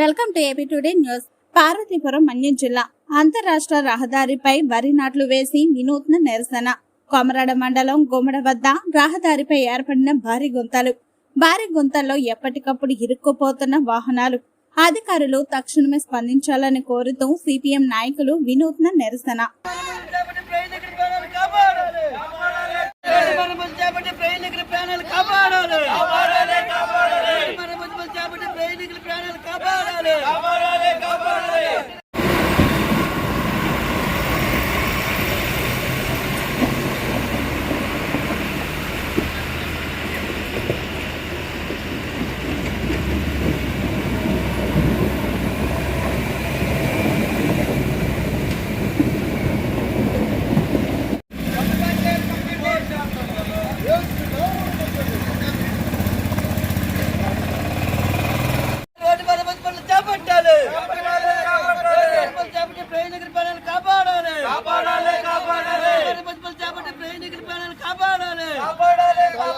Welcome to AP today news. Parvathipuram Manyam జిల్లా అంతరాష్ట్ర రహదారిపై వరి నాట్లు వేసి వినూత్న నిరసన. కొమరాడ మండలం గుమ్మడ వద్ద రహదారిపై ఏర్పడిన భారీ గుంతలు. భారీ గుంతల్లో ఎప్పటికప్పుడు ఇరుక్కుపోతున్న వాహనాలు. అధికారులు తక్షణమే స్పందించాలని కోరుతూ సిపిఎం నాయకులు వినూత్న నిరసన. కాపాడాలి. మరమ్మతు చేపట్టి ప్రయాణికుల ప్రాణాలు కాపాడాలి. మరమ్మతు చేపట్టి ప్రయాణికుల ప్రాణాలు కాపాడాలి.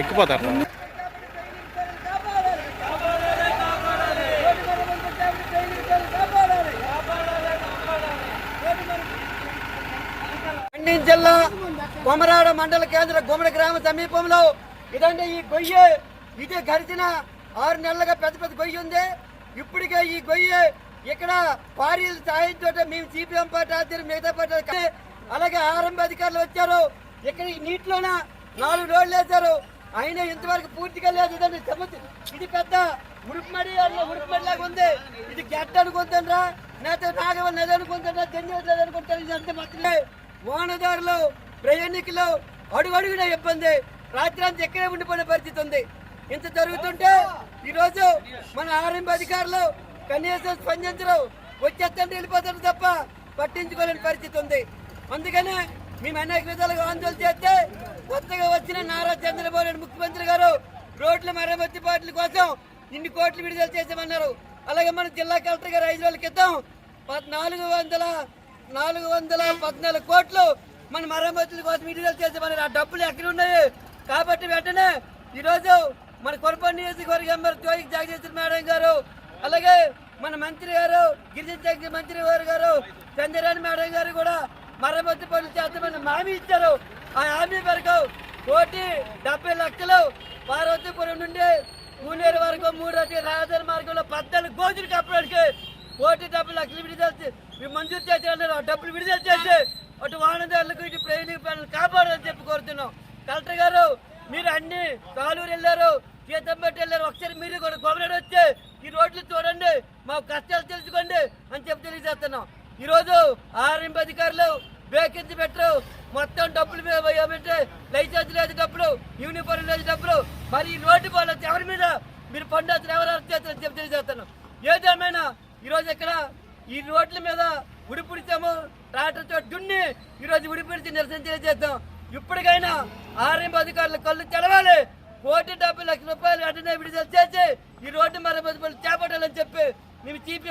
ఎక్కిపోతారు. జిల్లా కొమరాడ మండల కేంద్ర గుమ్మడి గ్రామ సమీపంలో ఇదంటే ఈ గొయ్యి. ఇదే గడిచిన ఆరు నెలలుగా పెద్ద పెద్ద గొయ్యి ఉంది. ఇప్పటికే ఈ గొయ్యి ఇక్కడ పారీల సాయంతో మేము సిపిఎం పార్టీ ఆధ్వర్యం మిగతా పార్టీ అలాగే ఆరంభ అధికారులు వచ్చారు. ఇక్కడ ఈ నీటిలోన నాలుగు రోజులు వేశారు. అయినా ఇంతవరకు పూర్తిగా లేదు. ఇదండి సమస్య ఇది పెద్ద ఉడుపుమడి అన్న లాగా ఉంది. ఇది గడ్డ అనుకుంటారా నేత నాగవ నది అనుకుంటారా ధన్యవాదాలు అనుకుంటారు. ఇది అంతే మాత్రమే. వానదారులు ప్రయాణికులు అడుగడుగున ఇబ్బంది. రాత్రి అంతా ఎక్కడే ఉండిపోయిన పరిస్థితి ఉంది. ఇంత జరుగుతుంటే ఈరోజు మన ఆరంభ అధికారులు కనీసం స్పందించరు. వచ్చేస్తంటే వెళ్ళిపోతారు తప్ప పట్టించుకోలేని పరిస్థితి ఉంది. అందుకనే మేము అనేక విధాలుగా ఆందోళన చేస్తే కొత్తగా వచ్చిన నారా చంద్రబాబు నాయుడు ముఖ్యమంత్రి గారు రోడ్ల మరమ్మతి పాటల కోసం ఇన్ని కోట్లు విడుదల చేసామన్నారు అలాగే మన జిల్లా కలెక్టర్ గారు ఐదు రోజుల క్రితం పద్నాలుగు వందల నాలుగు వందల పద్నాలుగు కోట్లు మన మరమ్మతుల కోసం విడుదల చేసామన్నారు ఆ డబ్బులు ఎక్కడ ఉన్నాయి? కాబట్టి వెంటనే ఈరోజు మన కొరపల్లి నియోజకవర్గ ఎంబర్ జోగి జగదీశ్వర మేడం గారు అలాగే మన మంత్రి గారు గిరిజన శాఖ మంత్రి గారు గారు చంద్రరాణి మేడం గారు కూడా మరమ్మతు పనులు చేద్దామని హామీ ఇచ్చారు. ఆ హామీ మేరకు కోటి డెబ్బై లక్షలు పార్వతీపురం నుండి మూనేరు వరకు మూడు రకాల రహదారి మార్గంలో పద్నాలుగు గోజులు కప్పడానికి కోటి డెబ్బై లక్షలు విడుదల చే- మంజూరు చేసే అన్నారు డబ్బులు విడుదల చేసి అటు వాహనదారులకు ఇటు ప్రయాణిక పనులు కాపాడాలని చెప్పి కోరుతున్నాం. కలెక్టర్ గారు మీరు అన్ని కాలూరు వెళ్ళారు సీతంపేట వెళ్ళారు ఒకసారి మీరు కూడా గవర్నర్ వచ్చి ఈ రోడ్లు చూడండి మా కష్టాలు తెలుసుకోండి అని చెప్పి తెలియజేస్తున్నాం. ఈరోజు ఆర్ఎంపీ అధికారులు వేకెన్సీ పెట్టరు. మొత్తం డబ్బులు మీద పోయామంటే లైసెన్స్ లేదు డబ్బులు యూనిఫామ్ లేదు డబ్బులు. మరి ఈ రోడ్డు పాలసీ ఎవరి మీద? మీరు పండుగ ఎవరు అరెస్ట్ చేస్తారని చెప్పి తెలియజేస్తున్నాం ఏదేమైనా ఈరోజు ఇక్కడ ఈ రోడ్ల మీద ఉడిపిడిచాము ట్రాక్టర్తో దున్ని ఈరోజు ఉడిపిడిచి నిరసన తెలియజేస్తాం ఇప్పటికైనా ఆర్ఎం అధికారులు కళ్ళు తెలవాలి కోటి డెబ్బై లక్షల రూపాయలు వెంటనే విడుదల చేసి ఈ రోడ్డు మరమ్మతు పనులు చేపట్టాలని చెప్పి మేము చీపీ